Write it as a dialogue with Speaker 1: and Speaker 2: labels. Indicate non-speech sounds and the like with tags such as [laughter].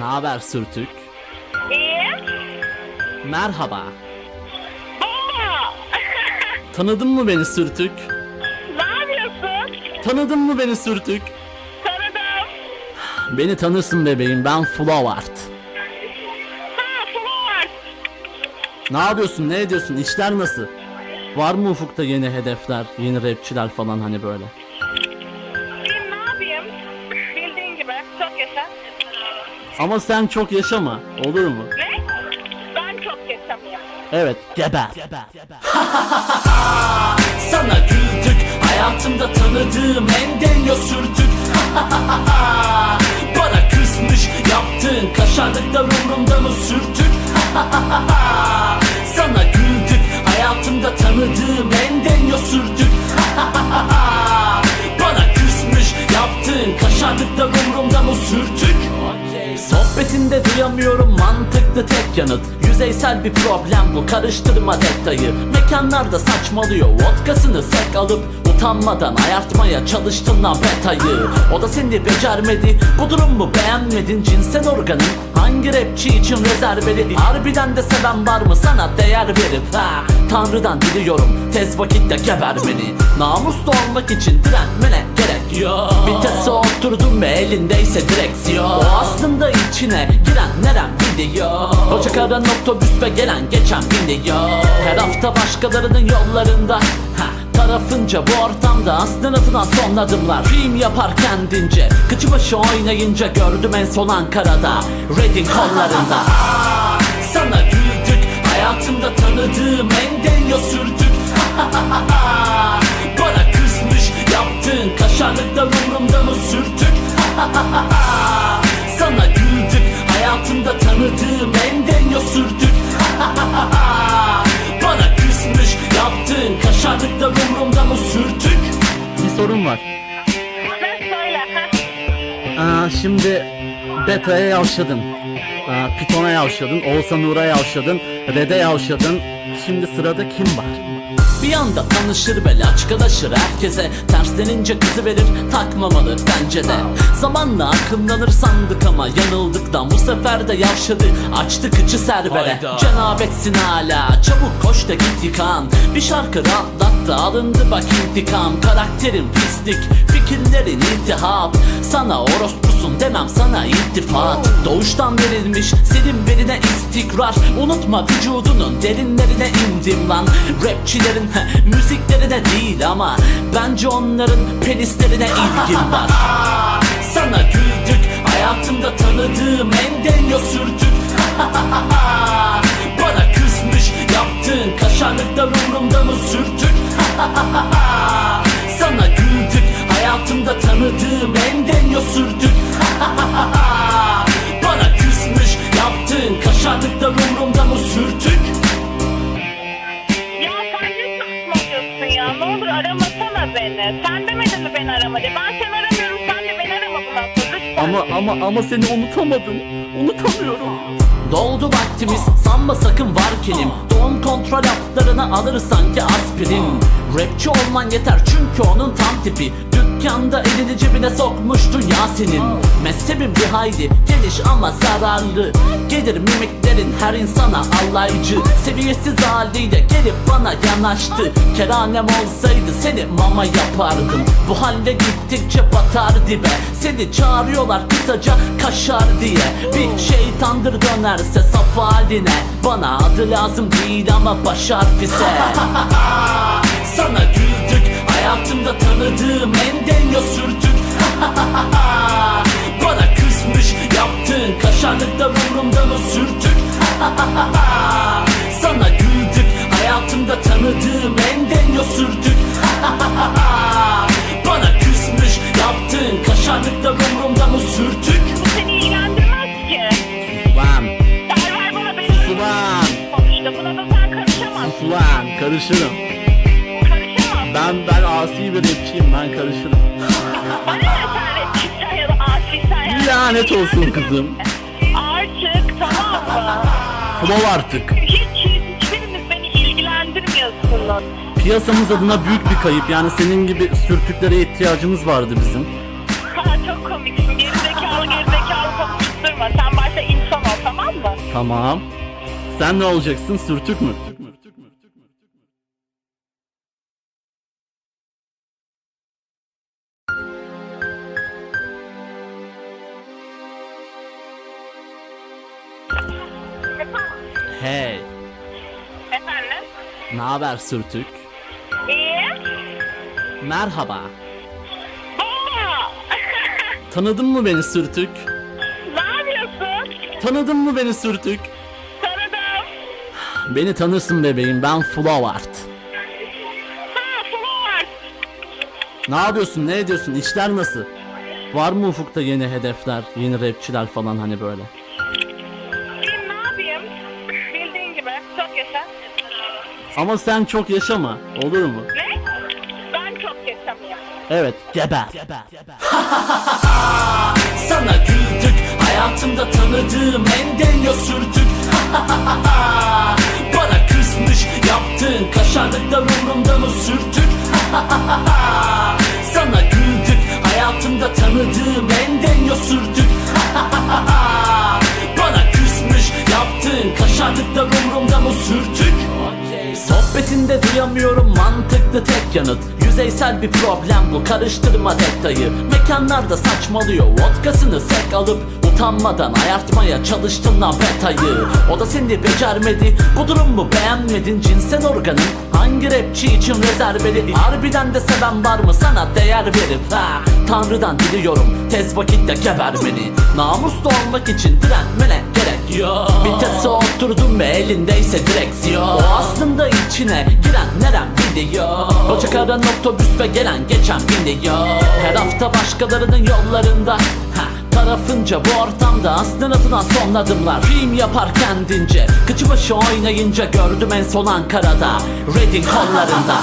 Speaker 1: Ne haber sürtük?
Speaker 2: İyi.
Speaker 1: Merhaba.
Speaker 2: Bomba. [laughs]
Speaker 1: Tanıdın mı beni sürtük?
Speaker 2: ne yapıyorsun?
Speaker 1: Tanıdın mı beni sürtük?
Speaker 2: Tanıdım.
Speaker 1: Beni tanırsın bebeğim ben Flowart.
Speaker 2: Ha Flor.
Speaker 1: Ne yapıyorsun ne ediyorsun işler nasıl? Var mı ufukta yeni hedefler, yeni rapçiler falan hani böyle? Ama sen çok yaşama olur mu?
Speaker 2: Ne? Ben çok yaşamıyorum.
Speaker 1: Evet geber. [laughs]
Speaker 3: Sana güldük Hayatımda tanıdığım en denyo sürtük [laughs] Bana kızmış yaptığın kaşarlıklar umrumda mı sürtük [laughs] Sana güldük Hayatımda tanıdığım en denyo sürtük Bana kızmış yaptığın kaşarlıklar Duyamıyorum mantıklı tek yanıt. Yüzeysel bir problem bu karıştırma detayı. Mekanlarda saçmalıyor vodkasını sek alıp Utanmadan ayartmaya çalıştın lan betayı O da seni becermedi bu durum mu beğenmedin? Cinsel organın hangi rapçi için rezerveli? Harbiden de seven var mı? Sana değer verip ha Tanrıdan diliyorum tez vakitte geber beni. Namuslu olmak için direnmene yok. Vitese oturdun ve elindeyse direksiyon. O aslında içine giren nerem biliyor? Bacak aran otobüs ve gelen geçen biniyor Her hafta başkalarının yollarında ha, Tarafınca bu ortamda aslına son adımlar. Film yapar kendince Kıçı başı oynayınca gördüm en son Ankara'da Reading kollarında [laughs] Sana güldük Hayatımda tanıdığım en denyo sürdük [laughs]
Speaker 1: var. Aa, şimdi Beta'ya yavşadın. Aa, Python'a yavşadın. Oğuzhan Uğur'a yavşadın. Red'e yavşadın. Şimdi sırada kim var?
Speaker 3: Bir anda tanışır ve laçkalaşır herkese. Terslenince kızı verir takmamalı bence de. Zamanla akıllanır sandık ama yanıldıktan Bu sefer de yavşadı açtı kıçı servere.
Speaker 4: Hayda.
Speaker 3: Cenabetsin hala çabuk koş da git yıkan. Bir şarkı rahatlattı alındı bak intikam. Karakterin pislik fikirlerin iltihap. Sana orospusun demem sana iltifat. Doğuştan verilmiş senin birine istikrar Unutma vücudunun derinlerine indim lan. Rapçilerin müziklerine değil ama Bence onların penislerine ilgim var. [laughs] Sana güldük hayatımda tanıdığım en denyo
Speaker 1: Ama ama seni unutamadım. Unutamıyorum.
Speaker 3: Doldu vaktimiz sanma sakın varkenim Doğum kontrol haplarını alır sanki aspirin Rapçi olman yeter çünkü onun tam tipi Dükkanda elini cebine sokmuştu Yasin'in. Mezhebim bir hayli geniş ama zararlı. Gelir mimiklerin her insana alaycı. Seviyesiz haliyle gelip bana yanaştı. Keranem olsaydı seni mama yapardım. Bu halle gittikçe batar dibe. Seni çağırıyorlar kısaca kaşar diye. Bir şeytandır dönerse saf haline. Bana adı lazım değil ama baş harfi ise [laughs] Sana güldük hayatımda tanıdığım en denyo sürdük [laughs] Bana kızmış yaptığın kaşarlıklar umrumda mı sürtük [laughs] Sana güldük hayatımda tanıdığım en denyo sürdük [laughs] Bana kızmış yaptığın kaşarlıklar umrumda mı sürtük
Speaker 2: Bu seni ilgilendirmez ki.
Speaker 1: Ulan.
Speaker 2: Server bana benim
Speaker 1: Ulan.
Speaker 2: sonuçta. Buna da sen karışamazsın.
Speaker 1: Ulan karışırım. Ben ben asi bir rapçiyim ben karışırım.
Speaker 2: Bana ne sen rapçiysen ya da asiysen ya.
Speaker 1: Lanet olsun kızım.
Speaker 2: Artık tamam mı?
Speaker 1: Flow artık.
Speaker 2: Hiç hiç hiçbiriniz beni ilgilendirmiyorsunuz.
Speaker 1: Piyasamız adına büyük bir kayıp. Yani senin gibi sürtüklere ihtiyacımız vardı bizim.
Speaker 2: Ha çok komiksin. Gerizekalı gerizekalı konuşturma. Sen başka
Speaker 1: Tamam. Sen ne olacaksın? Sürtük mü? Ne haber sürtük?
Speaker 2: İyi.
Speaker 1: Merhaba.
Speaker 2: Bomba. [laughs]
Speaker 1: Tanıdın mı beni sürtük?
Speaker 2: ne yapıyorsun?
Speaker 1: Tanıdın mı beni sürtük?
Speaker 2: Tanıdım.
Speaker 1: Beni tanırsın bebeğim ben Flowart.
Speaker 2: Ha Flor.
Speaker 1: Ne yapıyorsun ne ediyorsun işler nasıl? Var mı ufukta yeni hedefler, yeni rapçiler falan hani böyle?
Speaker 2: Bileyim ne yapayım? Bildiğin gibi. Çok yaşa.
Speaker 1: Ama sen çok yaşama olur mu?
Speaker 2: Ne? Ben çok yaşamıyorum.
Speaker 1: Evet geber.
Speaker 3: Sana güldük Hayatımda tanıdığım en deniyor sürdük Bana kızmış Yaptığın kaşarlıklar umurumda mı sürtük Sana güldük Hayatımda tanıdığım en deniyor sürdük mantıklı tek yanıt. Yüzeysel bir problem bu. Karıştırma detayı. Mekanlarda saçmalıyor. Vodkasını sek alıp Utanmadan ayartmaya çalıştın lan betayı. O da seni becermedi. Bu durum mu? Beğenmedin. Cinsel organın Hangi rapçi için rezerveli? Harbiden de seven var mı? Sana değer verip ha Tanrıdan diliyorum. Tez vakitte geber beni. Namuslu olmak için direnmene gerek yok. Vitese oturdum ve elindeyse direksiyon. O aslında içine giren nerem biliyor? Bacak aran otobüs ve gelen geçen biniyor. Her hafta başkalarının yollarında. Ha, Tarafınca bu ortamda aslında atılan son adımlar. Film yapar kendince Kıçı başı oynayınca gördüm en son Ankara'da. Reading kollarında